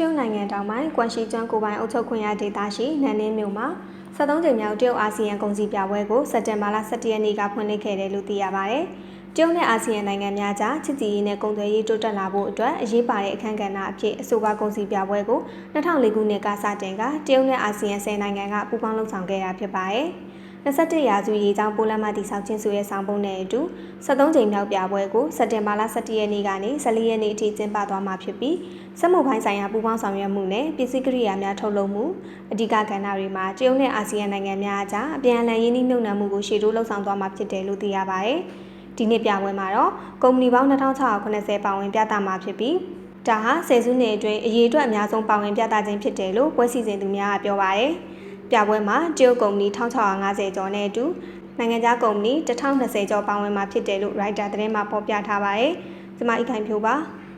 တရုတ်နိုင်ငံတောင်ပိုင်းကွမ်ရှီကျွန်းကိုပိုင်အုပ်ချုပ်ခွင့်ရဒေသရှိနန်နင်းမြို့မှာ73ကြိမ်မြောက်တရုတ်အာဆီယံကုန်စည်ပြပွဲကိုစက်တင်ဘာလ17ရက်နေ့ကဖွင့်လှစ်ခဲ့တယ်လို့သိရပါဗျ။တရုတ်နဲ့အာဆီယံနိုင်ငံများကြားချစ်ကြည်ရေးနဲ့ကုန်သွယ်ရေးတိုးတက်လာဖို့အတွက်အရေးပါတဲ့အခမ်းကဏ္ဍအဖြစ်အဆိုပါကုန်စည်ပြပွဲကို2004ခုနှစ်ကစတင်ကတရုတ်နဲ့အာဆီယံ10နိုင်ငံကပူးပေါင်းလှုပ်ဆောင်ခဲ့တာဖြစ်ပါတယ်။ 21ရာစုရေးကြောင်းပိုးလမ်းမတိဆောက်ခြင်းဆိုတဲ့ဆောင်ပုံနဲ့အတူ73ကြိမ်မြောက်ပြပွဲကိုစက်တင်ဘာလ17ရက်နေ့ကနေ14ရက်နေ့အထိကျင်းပသွားမှာဖြစ်ပြီးစက်မှုပိုင်းဆိုင်ရာပူးပေါင်းဆောင်ရွက်မှုနဲ့ပစ္စည်းကိရိယာများထုတ်လုပ်မှုအဓိကကဏ္ဍတွေမှာတရုတ်နဲ့အာဆီယံနိုင်ငံများအကြားအပြန်အလှန်ရင်းနှီးမြှုပ်နှံမှုကိုရှေ့တိုးလှုပ်ဆောင်သွားမှာဖြစ်တယ်လို့သိရပါတယ်။ဒီနှစ်ပြပွဲမှာတော့ကုမ္ပဏီပေါင်း2680ပါဝင်ပြသမှာဖြစ်ပြီးဒါဟာဆယ်စုနှစ်အတွင်းအရေးအတွက်အများဆုံးပါဝင်ပြသခြင်းဖြစ်တယ်လို့ပွဲစီစဉ်သူများကပြောပါတယ်။ ပြပွဲမှာတရုတ်ကုမ္ပဏီ1650ကျော်နဲ့အတူနိုင်ငံခြားကုမ္ပဏီ1020ကျော်ပါဝင်မှာဖြစ်တယ်လို့ writer သတင်းမှာဖော်ပြထားပါတယ်။ကျွန်မအိခိုင်ဖြိုးပါ။